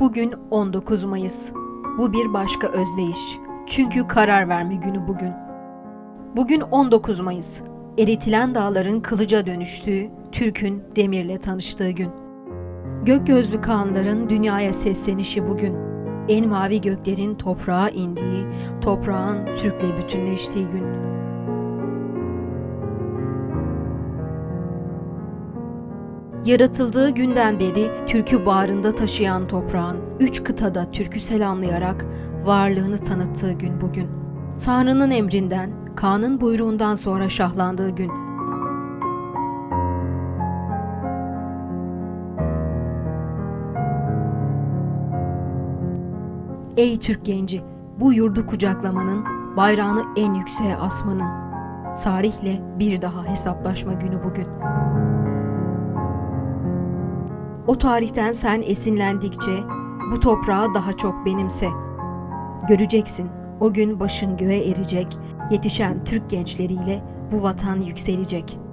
Bugün 19 Mayıs. Bu bir başka özdeyiş. Çünkü karar verme günü bugün. Bugün 19 Mayıs. Eritilen dağların kılıca dönüştüğü, Türk'ün demirle tanıştığı gün. Gök gözlü kağanların dünyaya seslenişi bugün. En mavi göklerin toprağa indiği, toprağın Türk'le bütünleştiği gün. Yaratıldığı günden beri türkü bağrında taşıyan toprağın üç kıtada türkü selamlayarak varlığını tanıttığı gün bugün. Tanrı'nın emrinden, Kaan'ın buyruğundan sonra şahlandığı gün. Ey Türk genci, bu yurdu kucaklamanın, bayrağını en yükseğe asmanın, tarihle bir daha hesaplaşma günü bugün. O tarihten sen esinlendikçe bu toprağı daha çok benimse. Göreceksin o gün başın göğe erecek, yetişen Türk gençleriyle bu vatan yükselecek.''